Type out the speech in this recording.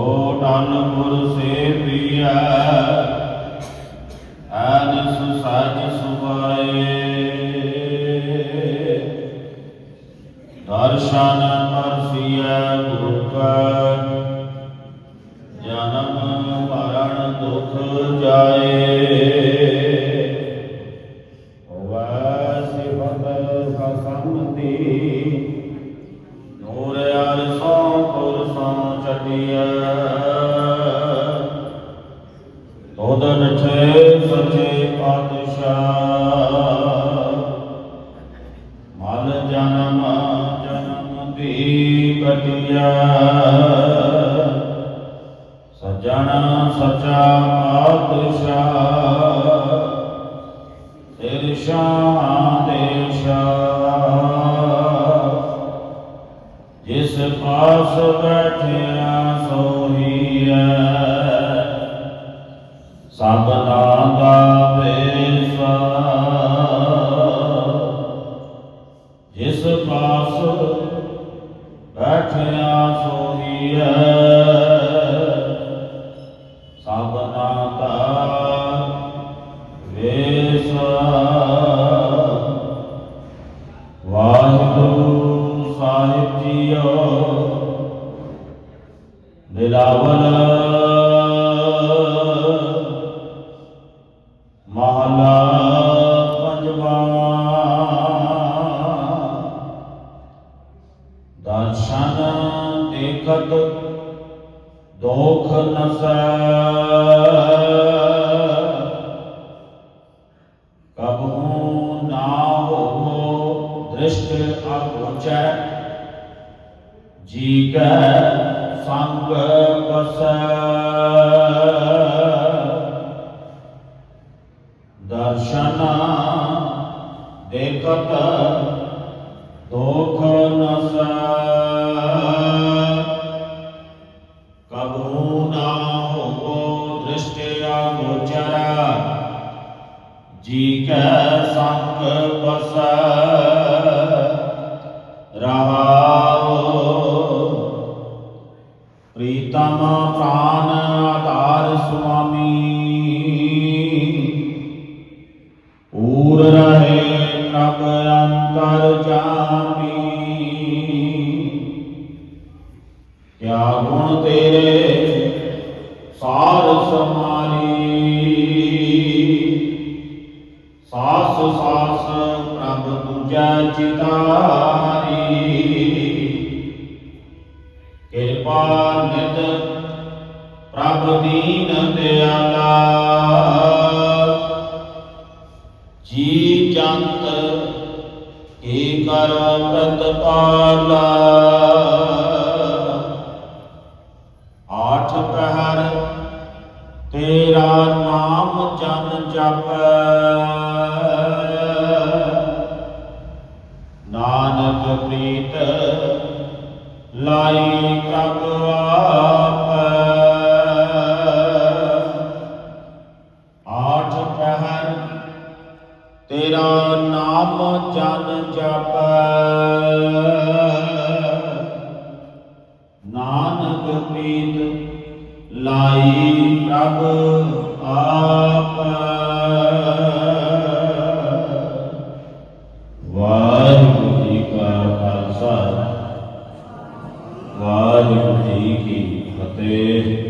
ਓ ਸੇ ਪ੍ਰਿਆ ਆਨਿਸ ਸਾਜ ਸੁਭਾਏ। ਦਰਸ਼ਨ ਪਰਸਿਆ ਗੁਰੂ ਕਾ ਜਨਮ ਮਰਨ ਦੁਖ ਜਾਏ। ਹੋਵੈ ਸਿਵਤ ਸਸੰਤੀ ਤੋਦ ਨਠੇ ਸਚੇ ਪਾਤਸ਼ਾਹ। ਮਲ ਜਨਮ ਜਨਮ ਦੀ ਕਟਿਆ ਸਜਣ, ਸਚਾ ਪਾਤਸ਼ਾਹ। ਤੇਰੇ ਸ਼ਾਹ ਦੇ ਸ਼ਾਹ ਜਿਸ ਪਾਸ ਬੈਠਿਆ ਸਭਨਾ ਦਾ ਵੇਸਾ ਜਿਸ ਪਾਸ ਬੈਠਿਆ ਸੋਹੀਐ ਦਰਸ਼ਨ ਦੇਖਤ ਦੋਖ ਕਬਹੂ ਨਾ ਹੋ ਦ੍ਰਿਸ਼ਟ ਅਗੋਚਰ ਜੀ ਕੈ ਸੰਗ ਬਸੈ। ਦਰਸ਼ਨ ਦੇਖਤ ਦੋਖ ਨਸੈ। ਸੰਗ ਬਸੈ ਰਹਾਉ। ਪ੍ਰੀਤਮ ਪ੍ਰਾਨ ਆਧਾਰ ਸੁਆਮੀ। ਊਰ ਰਹੇ ਪ੍ਰਭ ਅੰਤਰ ਜਾਮੀ। ਕਿਆ ਗੁਣ ਤੇਰੇ, ਸਾਰ ਸਮਾਰੀ ਚਿਤਾਰੀ ਕਿਰਪਾ ਨਿਤ ਪ੍ਰਭ ਦੀਨ ਦਿਆਲਾ ਜੀ ਜੰਤ ਏ ਕਰ ਪ੍ਰਤਪਾਲਾ। ਆਠ ਪਹਿਰ ਤੇਰਾ ਨਾਮ ਜਨ ਜਪੈ। ਨਾਨਕ ਪ੍ਰੀਤ, ਲਾਈ ਪ੍ਰਭ ਆਪੈ। ਆਠ ਪਹਿਰ, ਤੇਰਾ ਨਾਮ ਜਨ ਜਪੈ। ਨਾਨਕ ਪ੍ਰੀਤ, ਲਾਈ ਪ੍ਰਭ ਆਪੈ। ਵਾਹਿਗੁਰੂ ਜੀ ਕੀ ਫਤਿਹ।